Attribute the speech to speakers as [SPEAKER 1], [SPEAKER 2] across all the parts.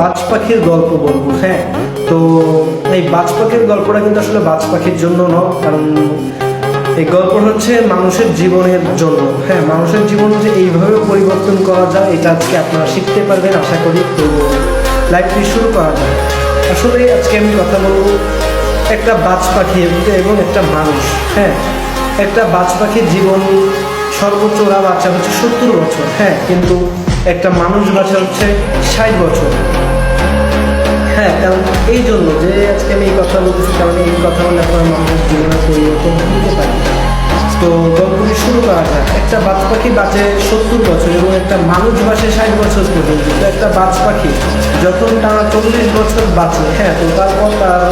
[SPEAKER 1] বাজ পাখির গল্প বলব হ্যাঁ? তো এই বাজ পাখির গল্পটা কিন্তু আসলে বাজ পাখির জন্য নয়, কারণ এই গল্প হচ্ছে মানুষের জীবনের জন্য হ্যাঁ? মানুষের জীবন যে এইভাবে পরিবর্তন করা যায়, এটা আজকে আপনারা শিখতে পারবেন, আশা করি। তো লাইভটি শুরু করা যায় আসলে আজকে আমি কথা বলব একটা বাজ পাখি এবং একটা মানুষ হ্যাঁ? একটা বাজ পাখির জীবন সর্বোচ্চ ওরা বাচ্চা হচ্ছে সত্তর বছর হ্যাঁ? কিন্তু একটা মানুষ বাচ্চা হচ্ছে ষাট বছর। হ্যাঁ কারণ এই জন্য যে আজকে আমি এই কথা বলতেছি, কারণ এই কথা বলে আপনার মানুষের জীবনে পরিবর্তন হতে পারি। তো গল্পটি শুরু করা যাক। একটা বাজ পাখি বাঁচে সত্তর বছর এবং একটা মানুষ বাঁচে ষাট বছর পর্যন্ত। তো একটা বাজ পাখি যখন টানা চল্লিশ বছর বাঁচে হ্যাঁ তো তারপর তার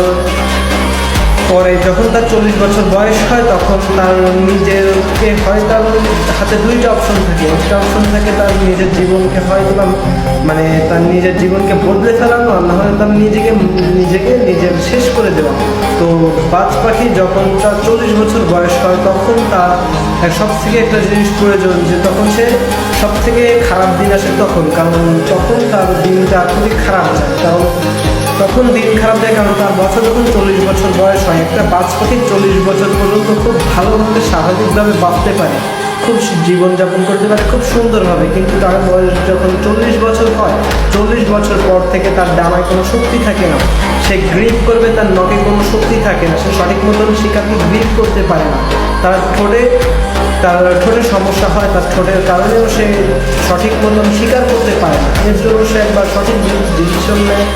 [SPEAKER 1] পরে যখন তার চল্লিশ বছর বয়স হয়, তখন তার নিজেরকে হয় তার হাতে দুইটা অপশন থাকে। একটা অপশন থাকে তার নিজের জীবনকে হয়তো মানে তার নিজের জীবনকে বদলে ফেলানো, আর না হলে তার নিজেকে নিজেকে নিজের শেষ করে দেওয়া। তো বাজ পাখি যখন তার চল্লিশ বছর বয়স হয়, তখন তার সব থেকে একটা জিনিস প্রয়োজন যে তখন সে সব থেকে খারাপ দিন আসে তখন। কারণ তখন তার দিনটা খুবই খারাপ যায়, কারণ তখন দিন খারাপ যায় কারণ তার বছর যখন চল্লিশ বছর বয়স হয়, একটা বাজ পাখি চল্লিশ বছর পর্যন্ত খুব ভালোভাবে, স্বাভাবিকভাবে বাঁচতে পারে। খুব জীবনযাপন করতে পারে, খুব সুন্দরভাবে। কিন্তু তার বয়স যখন চল্লিশ বছর হয়, চল্লিশ বছর পর থেকে তার ডানায় কোনো শক্তি থাকে না। সে গ্রিপ করবে, তার নখে কোনো শক্তি থাকে না। সে সঠিক মতন শিকারকে গ্রিপ করতে পারে না। তার ঠোঁটে তার ঠোঁটে সমস্যা হয়, তার ঠোঁটের কারণেও সে সঠিক মতন শিকার করতে পারে না। এর জন্য সে একবার সঠিক ডিসিশন নেয়।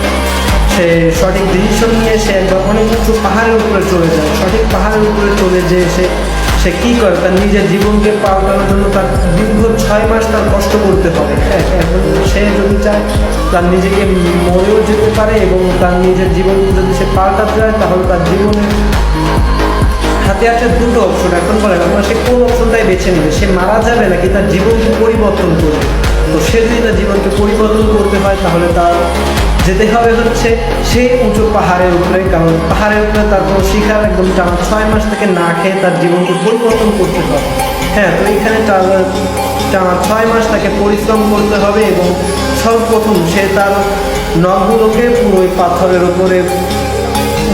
[SPEAKER 1] সে সঠিক ডিসিশন নিয়ে সে একবার অনেক উঁচু পাহাড়ের উপরে চলে যায়, সঠিক পাহাড়ের উপরে চলে যেয়ে সে সে কী করে? তার নিজের জীবনকে পাল্টানোর জন্য তার দীর্ঘ ছয় মাস তার কষ্ট করতে হবে। হ্যাঁ এখন সে যদি চায় তার নিজেকে মরেও যেতে পারে এবং তার নিজের জীবনকে যদি সে পাল্টাতে চায়, তাহলে তার জীবনের হাতে আছে দুটো অপশন এখন বলেন আপনার সে কোন অপশনটাই বেছে নেবে? সে মারা যাবে নাকি তার জীবনকে পরিবর্তন করবে? তো সে যদি তার জীবনকে পরিবর্তন করতে হয়, তাহলে তার যেতে হবে হচ্ছে সেই উঁচু পাহাড়ের উপরে, কারণ পাহাড়ের উপরে তার কোনো শিখার একদম টানা ছয় মাস থেকে না খেয়ে তার জীবনকে পরিবর্তন করতে হবে। হ্যাঁ তো এখানে টানা ছয় মাস তাকে পরিশ্রম করতে হবে এবং সর্বপ্রথম সে তার নখগুলোকে পুরো পাথরের উপরে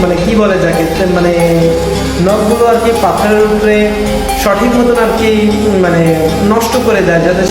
[SPEAKER 1] মানে কি বলে যাকে মানে নখগুলো আর কি পাথরের উপরে সঠিক মতন আর কি মানে নষ্ট করে দেয়, যাতে